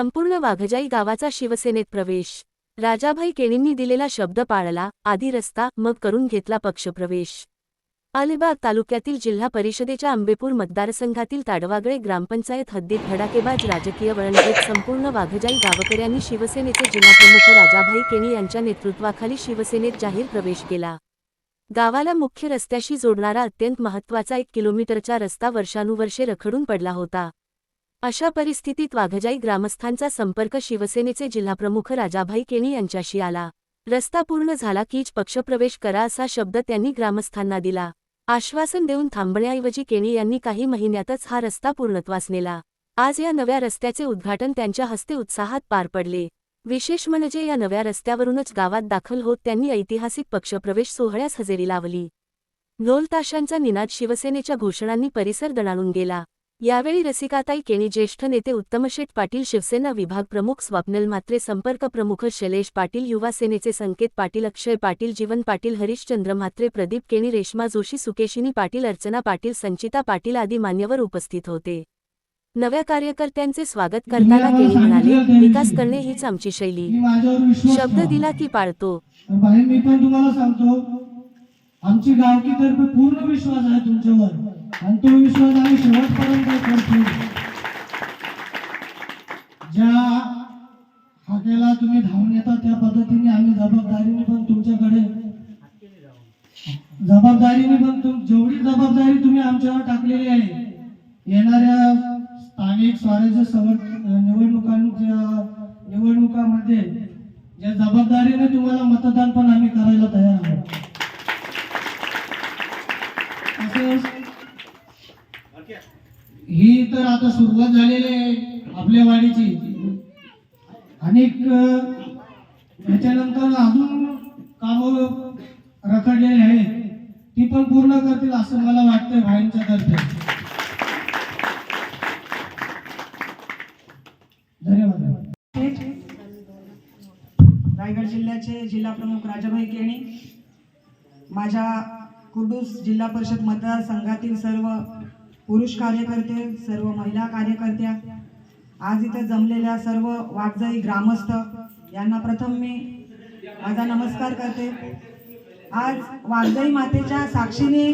संपूर्ण वाघजाई गावाचा शिवसेनेत प्रवेश. राजाभाई केणींनी दिलेला शब्द पाळला आधी रस्ता मग करून घेतला पक्षप्रवेश. अलिबाग तालुक्यातील जिल्हा परिषदेच्या आंबेपूर मतदारसंघातील ताडवागळे ग्रामपंचायत हद्दीत धडाकेबाज राजकीय वळण घेत संपूर्ण वाघजाई गावकऱ्यांनी शिवसेनेचे जिल्हाप्रमुख राजाभाई केणी यांच्या नेतृत्वाखाली शिवसेनेत जाहीर प्रवेश केला. गावाला मुख्य रस्त्याशी जोडणारा अत्यंत महत्त्वाचा एक किलोमीटरचा रस्ता वर्षानुवर्षे रखडून पडला होता. अशा परिस्थितीत वाघजाई ग्रामस्थांचा संपर्क शिवसेनेचे जिल्हाप्रमुख राजाभाई केणी यांच्याशी आला. रस्ता पूर्ण झाला कीच पक्षप्रवेश करा असा शब्द त्यांनी ग्रामस्थांना दिला. आश्वासन देऊन थांबण्याऐवजी केणी यांनी काही महिन्यातच हा रस्ता पूर्णत्वास नेला. आज या नव्या रस्त्याचे उद्घाटन त्यांच्या हस्ते उत्साहात पार पडले. विशेष म्हणजे या नव्या रस्त्यावरूनच गावात दाखल होत त्यांनी ऐतिहासिक पक्षप्रवेश सोहळ्यास हजेरी लावली. ढोलताशांचा निनाद शिवसेनेच्या घोषणांनी परिसर दणाणून गेला. यावेळी रसिकाताई केणी ज्येष्ठ नेते उत्तमशेठ पाटील शिवसेना विभाग प्रमुख स्वप्नल म्हात्रे संपर्क प्रमुख शैलेश पाटील युवा सेनेचे संकेत पाटील अक्षय पाटील जीवन पाटील हरिश्चंद्र म्हात्रे प्रदीप केणी रेश्मा जोशी सुकेशिनी पाटील अर्चना पाटील संचिता पाटील आदी मान्यवर उपस्थित होते. नव्या कार्यकर्त्यांचे स्वागत करताना केणी म्हणाले विकास करणे हीच आमची शैली. शब्द. दिला की पाळतो. आमची गावकी तर्फे पूर्ण विश्वास आहे तुमच्यावर. आणि तो विश्वास आम्ही शेवटपर्यंत करतील ज्या हाकेला तुम्ही धावून येता त्या पद्धतीने आम्ही जबाबदारीने पण तुमच्याकडे जबाबदारीने पण तुम जेवढी जबाबदारी तुम्ही आमच्यावर टाकलेली आहे येणाऱ्या स्थानिक स्वराज्य संघ- निवडणुकांच्या निवडणुकामध्ये या जबाबदारीने तुम्हाला मतदान पण आम्ही करायला तयार आहोत. तसेच ही तर आता सुरुवात झालेली आहे आपल्या वाडीची. अनेक त्याच्यानंतर अजून कामं रखडलेली आहेत. ती पण पूर्ण करतील असं मला वाटतंय भाईंच्या तर्फे. धन्यवाद. रायगड जिल्ह्याचे जिल्हा प्रमुख राजाभाई केणी माझ्या कुर्डूस जिल्हा परिषद मतदारसंघातील सर्व पुरुष कार्यकर्ते सर्व महिला कार्यकर्त्या आज इथे जमलेल्या सर्व वाटजाई ग्रामस्थ यांना प्रथम मी माझा नमस्कार करते. आज वाघजाई मातेच्या साक्षीने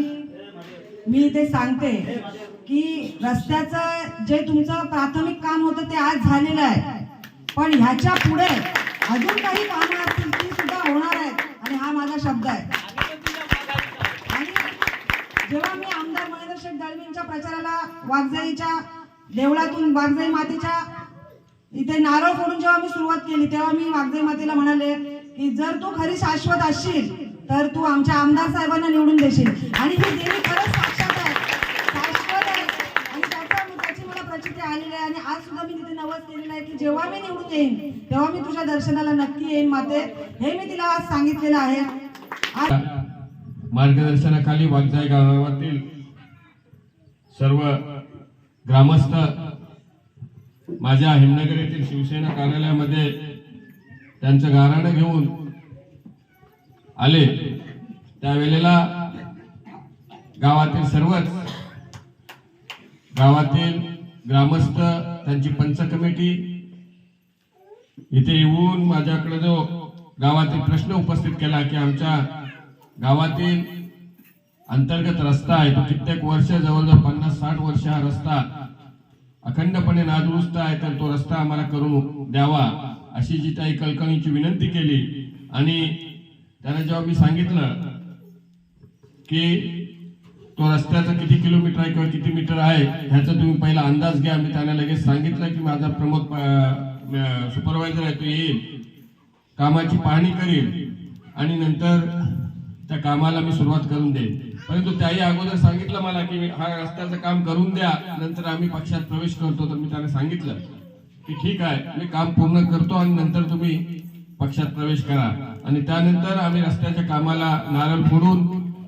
मी इथे सांगते की रस्त्याचं जे तुमचं प्राथमिक काम होतं ते आज झालेलं आहे. पण ह्याच्या पुढे अजून काही कामं असतील ती सुद्धा होणार आहेत. आणि हा माझा शब्द आहे. आणि जेव्हा मी प्रचाराला वाघजाईच्या देवळातून वाघजाई मातेच्या इथे नारळ फोडून जेव्हा मी सुरुवात केली तेव्हा मी वाघजाई मातेला म्हणाले की जर तू खरी शाश्वत असशील तर तू आमच्या आमदार साहेबांना निवडून देशील. आणि ही देवी खरंच साक्षात आहे. शाश्वत आहे. आणि त्याचा मी त्याची मला प्रचिती आलेली आहे. आणि आज सुद्धा मी तिथे नवस केलेलं आहे की जेव्हा मी निवडून येईन तेव्हा मी तुझ्या दर्शनाला नक्की येईन माते. हे मी तिला आज सांगितलेलं आहे. मार्गदर्शनाखाली वागजाई गावातील सर्व ग्रामस्थ माझ्या हिमनगर येथील शिवसेना कार्यालयामध्ये त्यांचं गाराणं घेऊन आले. त्यावेळेला गावातील सर्वच गावातील ग्रामस्थ त्यांची पंच कमिटी इथे येऊन माझ्याकडे जो गावातील प्रश्न उपस्थित केला की आमच्या गावातील अंतर्गत रस्ता आहे तो कित्येक वर्ष जवळजवळ पन्नास साठ वर्ष हा रस्ता अखंडपणे नादुरुस्त आहे तर तो रस्ता आम्हाला करून द्यावा अशी जी काही कलकणीची विनंती केली. आणि त्यांना जेव्हा मी सांगितलं की तो रस्त्याचा किती किलोमीटर आहे किंवा किती मीटर आहे ह्याचा तुम्ही पहिला अंदाज घ्या. मी त्यांना लगेच सांगितलं की माझा प्रमोद सुपरवायझर आहे तो येईल कामाची पाहणी करील आणि नंतर त्या कामाला मी सुरुवात करून देईन. परंतु त्याही अगोदर सांगितलं मला की हा रस्त्याचं काम करून द्या नंतर आम्ही पक्षात प्रवेश करतो तर मी त्याने सांगितलं की ठीक आहे मी काम पूर्ण करतो आणि नंतर तुम्ही पक्षात प्रवेश करा. आणि त्यानंतर आम्ही रस्त्याच्या कामाला नारळ फोडून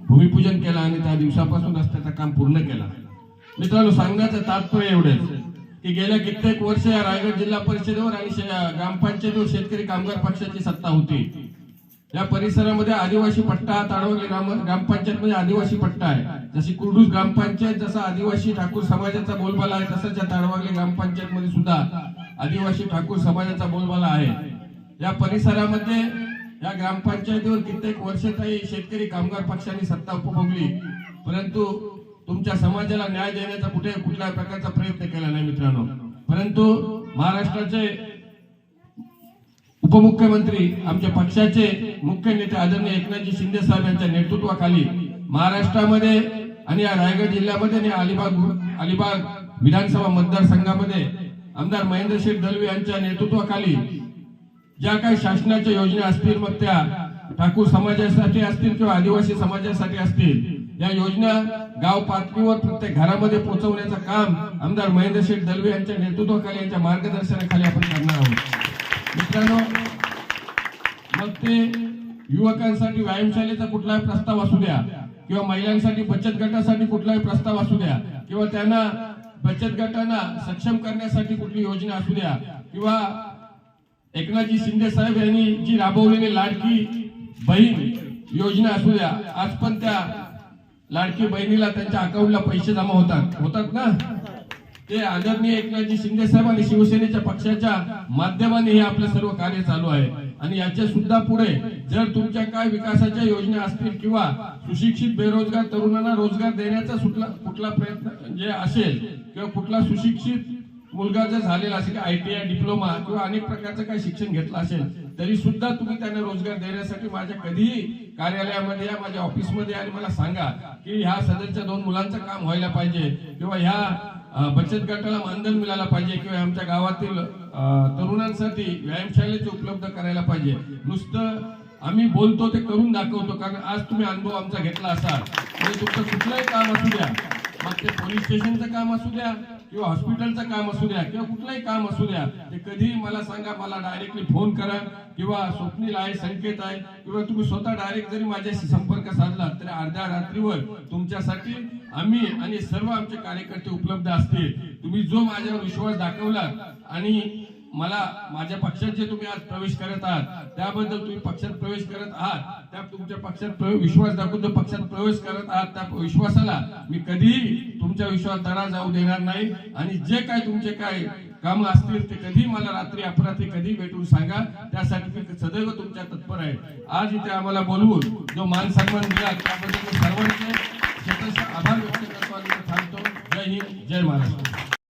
भूमिपूजन केलं आणि त्या दिवसापासून रस्त्याचं काम पूर्ण केलं. मित्रांनो सांगण्याचं तात्पर्य एवढेच की गेल्या कित्येक वर्ष या रायगड जिल्हा परिषदेवर आणि शे- ग्रामपंचायतीवर शेतकरी कामगार पक्षाची सत्ता होती. या परिसरामध्ये आदिवासी पट्टा ताडवली ग्राम ग्रामपंचायत मध्ये आदिवासी पट्टा आहे. जशी कुर्डूस ग्रामपंचायत जसा आदिवासी ठाकूर समाजाचा बोलबाला आहे तसंच या ताडवागली ग्रामपंचायत मध्ये सुद्धा आदिवासी ठाकूर समाजाचा बोलबाला आहे. या परिसरामध्ये या ग्रामपंचायतीवर कित्येक वर्षातही शेतकरी कामगार पक्षाने सत्ता उपभोगली. परंतु तुमच्या समाजाला न्याय देण्याचा कुठे कुठल्या प्रकारचा प्रयत्न केला नाही मित्रांनो? परंतु महाराष्ट्राचे उपमुख्यमंत्री आमच्या पक्षाचे मुख्य नेते आदरणीय एकनाथजी शिंदे साहेब यांच्या नेतृत्वाखाली महाराष्ट्रामध्ये आणि या रायगड जिल्ह्यामध्ये आणि अलिबाग अलिबाग विधानसभा मतदारसंघामध्ये आमदार महेंद्रशेठ दलवे यांच्या नेतृत्वाखाली ज्या काही शासनाच्या योजना असतील मग त्या ठाकूर समाजासाठी असतील किंवा आदिवासी समाजासाठी असतील या योजना गाव पातळीवर प्रत्येक घरामध्ये पोहोचवण्याचं काम आमदार महेंद्रशेठ दलवे यांच्या नेतृत्वाखाली यांच्या मार्गदर्शनाखाली आपण करणार आहोत. मित्रांनो ते युवकांसाठी व्यायामशालेचा कुठलाही प्रस्ताव असू द्या किंवा महिलांसाठी बचत गटासाठी कुठलाही प्रस्ताव असू द्या किंवा त्यांना बचत गटांना सक्षम करण्यासाठी कुठली योजना असू द्या किंवा एकनाथजी शिंदे साहेब यांनी जी राबवलेली लाडकी बहीण योजना असू द्या आज पण त्या लाडकी बहिणीला त्यांच्या अकाउंटला पैसे जमा होतात. होतात ना? ते आदरणीय एकनाथजी शिंदे साहेब आणि शिवसेनेच्या पक्षाच्या माध्यमाने हे आपलं सर्व कार्य चालू आहे. आणि याच्या सुद्धा पुढे जर तुमच्या काय विकासाच्या योजना असतील किंवा सुशिक्षित बेरोजगार तरुणांना रोजगार देण्याचा सुटला कुठला प्रयत्न जे असेल किंवा कुठला सुशिक्षित मुलगा जर झालेला असेल आय टी आय डिप्लोमा किंवा अनेक प्रकारचं काही शिक्षण घेतलं असेल तरी सुद्धा तुम्ही त्यांना रोजगार देण्यासाठी माझ्या कधीही कार्यालयामध्ये या माझ्या ऑफिसमध्ये आणि मला सांगा की ह्या सदरच्या दोन मुलांचं काम व्हायला पाहिजे किंवा ह्या बचत गटाला मानधन मिळायला पाहिजे किंवा आमच्या गावातील तरुणांसाठी व्यायामशाळेचे उपलब्ध करायला पाहिजे. नुसतं आम्ही बोलतो ते करून दाखवतो कारण आज तुम्ही अनुभव आमचा घेतला असाल. म्हणजे तुमचं कुठलंही काम असू द्या मग ते पोलीस स्टेशनचं काम असू द्या किंवा हॉस्पिटलचं काम असू द्या किंवा कुठलंही काम असू द्या ते कधीही मला सांगा मला डायरेक्टली फोन करा किंवा स्वप्नील आहे संकेत आहे किंवा तुम्ही स्वतः डायरेक्ट जरी माझ्याशी संपर्क साधला तरी अर्ध्या रात्रीवर तुमच्यासाठी आम्ही आणि सर्व आमचे कार्यकर्ते उपलब्ध असतील. तुम्ही जो माझ्यावर विश्वास दाखवला आणि मला माझ्या पक्षात जे तुम्ही आज प्रवेश करत आहात त्याबद्दल तुम्ही पक्षात प्रवेश करत आहात त्या तुमच्या पक्षात विश्वास दाखवून जो पक्षात प्रवेश करत आहात त्या विश्वासाला मी कधीही तुमच्या विश्वास दरा जाऊ देणार नाही. आणि जे काय तुमचे काय काम असतील ते कधी मला रात्री अपरात्री कधी भेटून सांगा. त्यासाठी मी सदैव तुमच्या तत्पर आहे. आज इथे आम्हाला बोलवून जो मान सन्मान दिला त्याबद्दल सर्वांचे स्वतःचे आभार व्यक्त करतो आणि थांबतो. जय हिंद जय महाराष्ट्र.